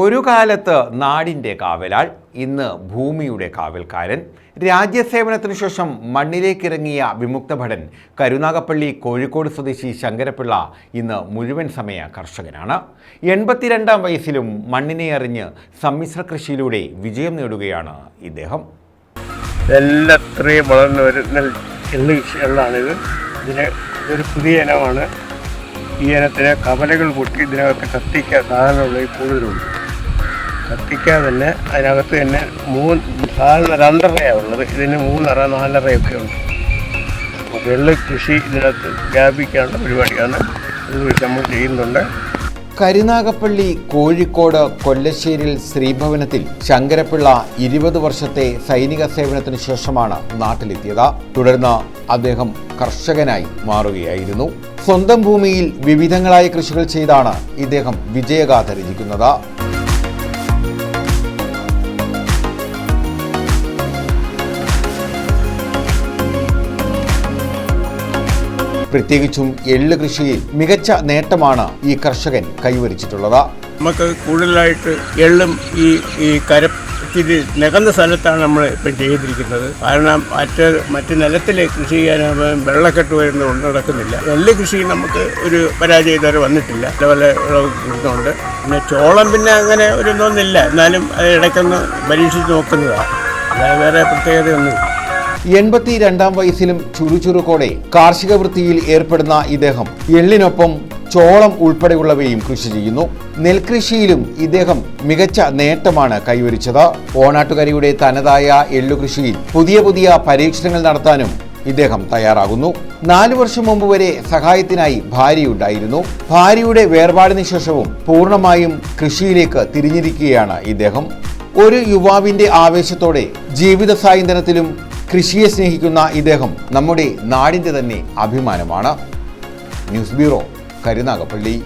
ഒരു കാലത്ത് നാടിന്റെ കാവലാൾ ഇന്ന് ഭൂമിയുടെ കാവൽക്കാരൻ. രാജ്യസേവനത്തിനു ശേഷം മണ്ണിലേക്കിറങ്ങിയ വിമുക്ത ഭടൻ കരുനാഗപ്പള്ളി കോഴിക്കോട് സ്വദേശി ശങ്കരപിള്ള ഇന്ന് മുഴുവൻ സമയ കർഷകനാണ്. എൺപത്തിരണ്ടാം വയസ്സിലും മണ്ണിനെ അറിഞ്ഞ് സമ്മിശ്ര കൃഷിയിലൂടെ വിജയം നേടുകയാണ് ഇദ്ദേഹം. എല്ലാത്രയും വളർന്നു വരുന്ന എള്ള് എള്ളാണിത് ഇതൊരു പുതിയ ഇനമാണ്. ഈ ഇനത്തിന് കവലകൾ പൊട്ടി ഇതിനകത്ത് കത്തിക്കാൻ സാധനമുള്ള കൂടുതലുണ്ട്. കത്തിക്കാതെ തന്നെ അതിനകത്ത് തന്നെ മൂന്ന് സാധാരണ രണ്ടരയാണ് ഉള്ളത്. ഇതിന് മൂന്നര നാലരയൊക്കെ ഉണ്ട്. വെള്ള കൃഷി ഇതിനകത്ത് വ്യാപിക്കാനുള്ള പരിപാടിയാണ്. ഇത് നമ്മൾ ചെയ്യുന്നുണ്ട്. കരുനാഗപ്പള്ളി കോഴിക്കോട് കൊല്ലശ്ശേരിൽ ശ്രീഭവനത്തിൽ ശങ്കരപിള്ള ഇരുപത് വർഷത്തെ സൈനിക സേവനത്തിന് ശേഷമാണ് നാട്ടിലെത്തിയത്. തുടർന്ന് അദ്ദേഹം കർഷകനായി മാറുകയായിരുന്നു. സ്വന്തം ഭൂമിയിൽ വിവിധങ്ങളായ കൃഷികൾ ചെയ്താണ് ഇദ്ദേഹം വിജയഗാഥ രചിക്കുന്നത്. പ്രത്യേകിച്ചും എള്ള് കൃഷിയിൽ മികച്ച നേട്ടമാണ് ഈ കർഷകൻ കൈവരിച്ചിട്ടുള്ളത്. നമുക്ക് കൂടുതലായിട്ട് എള്ളും ഈ ഈ കര ഇച്ചിരി നികന്ന സ്ഥലത്താണ് നമ്മൾ ഇപ്പം ചെയ്തിരിക്കുന്നത്. കാരണം മറ്റ് മറ്റ് നിലത്തിൽ കൃഷി ചെയ്യാനാകുമ്പോൾ വെള്ളക്കെട്ട് വരുന്നതുകൊണ്ട് നടക്കുന്നില്ല. എള്ള് കൃഷി നമുക്ക് ഒരു പരാജയം ഇതുവരെ വന്നിട്ടില്ല. അതുപോലെ കിട്ടുന്നുണ്ട്. പിന്നെ ചോളം പിന്നെ അങ്ങനെ ഒരു ഇതൊന്നുമില്ല. എന്നാലും അത് ഇടയ്ക്കൊന്ന് പരീക്ഷിച്ച് നോക്കുന്നതാണ് അതായത് വേറെ പ്രത്യേകതയൊന്നുമില്ല. എൺപത്തി രണ്ടാം വയസ്സിലും ചുറുചുറുക്കോടെ കാർഷിക വൃത്തിയിൽ ഏർപ്പെടുന്ന ഇദ്ദേഹം എള്ളിനൊപ്പം ചോളം ഉൾപ്പെടെയുള്ളവയും കൃഷി ചെയ്യുന്നു. നെൽകൃഷിയിലും ഇദ്ദേഹം മികച്ച നേട്ടമാണ് കൈവരിച്ചത്. ഓണാട്ടുകരയുടെ തനതായ എള്ളുകൃഷിയിൽ പുതിയ പുതിയ പരീക്ഷണങ്ങൾ നടത്താനും ഇദ്ദേഹം തയ്യാറാകുന്നു. നാലു വർഷം മുമ്പ് വരെ സഹായത്തിനായി ഭാര്യയുണ്ടായിരുന്നു. ഭാര്യയുടെ വേർപാടിന് ശേഷവും പൂർണമായും കൃഷിയിലേക്ക് തിരിഞ്ഞിരിക്കുകയാണ് ഇദ്ദേഹം. ഒരു യുവാവിന്റെ ആവേശത്തോടെ ജീവിത സായന്തനത്തിലും കൃഷിയെ സ്നേഹിക്കുന്ന ഇദ്ദേഹം നമ്മുടെ നാടിന്റെ തന്നെ അഭിമാനമാണ്. News bureau Karunagappally.